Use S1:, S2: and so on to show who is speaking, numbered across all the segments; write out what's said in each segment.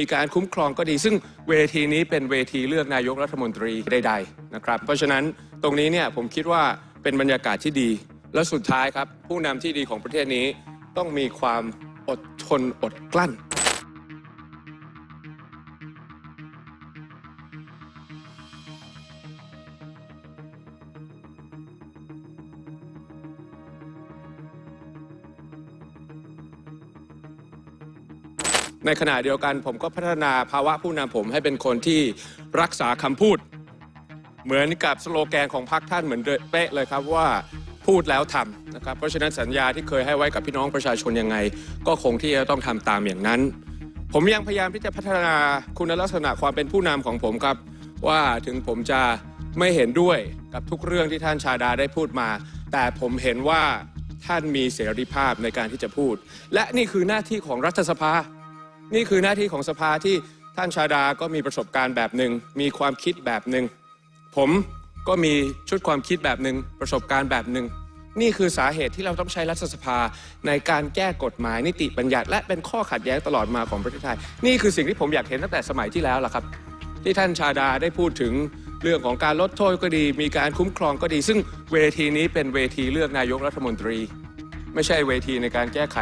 S1: มีการคุ้มครองก็ดี ซึ่งเวทีนี้เป็นเวทีเลือกนายกรัฐมนตรีใดๆนะครับ เพราะฉะนั้นตรงนี้เนี่ยผมคิดว่าเป็นบรรยากาศที่ดี และสุดท้ายครับ ผู้นำที่ดีของประเทศนี้ต้องมีความอดทนอดกลั้น ในขณะเดียวกันผมก็พัฒนาภาวะผู้นำผมให้เป็นคนที่รักษาคำพูด เหมือนกับสโลแกนของพรรคท่านเหมือนเป๊ะเลยครับว่าพูดแล้วทำนะครับเพราะฉะนั้นสัญญาที่เคยให้ไว้กับพี่น้องประชาชนยังไง ก็คงที่จะต้องทำตามอย่างนั้น ผมยังพยายามที่จะพัฒนาคุณลักษณะความเป็นผู้นำของผมครับ ว่าถึงผมจะไม่เห็นด้วยกับทุกเรื่องที่ท่านชาดาได้พูดมา แต่ผมเห็นว่าท่านมีเสรีภาพในการที่จะพูด และนี่คือหน้าที่ของรัฐสภา นี่คือหน้าที่ของสภาที่ท่านชาดาก็มีประสบการณ์แบบหนึ่งมีความคิดแบบหนึ่งผมก็มีชุดความคิดแบบหนึ่งประสบการณ์แบบหนึ่งนี่คือสาเหตุที่เราต้องใช้รัฐสภาในการแก้กฎหมายนิติบัญญัติ และเป็นข้อขัดแย้งตลอดมาของประเทศไทย นี่คือสิ่งที่ผมอยากเห็นตั้งแต่สมัยที่แล้วล่ะครับ ที่ท่านชาดาได้พูดถึงเรื่องของการลดโทษก็ดี มีการคุ้มครองก็ดี ซึ่งเวทีนี้เป็นเวทีเลือกนายกรัฐมนตรี ไม่ใช่เวทีในการแก้ไข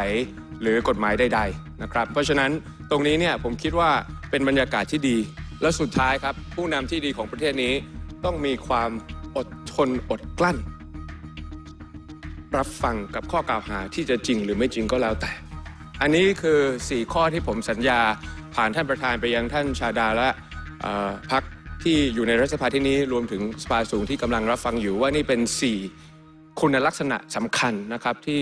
S1: หรือกฎหมายใดๆนะครับ เพราะฉะนั้นตรงนี้เนี่ยผมคิดว่าเป็นบรรยากาศที่ดี และสุดท้ายครับผู้นำที่ดีของประเทศนี้ต้องมีความอดทนอดกลั้น รับฟังกับข้อกล่าวหาที่จะจริงหรือไม่จริงก็แล้วแต่ อันนี้คือ 4 ข้อที่ผมสัญญาผ่านท่านประธานไปยังท่านชาดาและพักที่อยู่ในรัฐสภาที่นี้รวมถึงสภาสูงที่กำลังรับฟังอยู่ว่านี่เป็น 4 คุณลักษณะสำคัญนะครับที่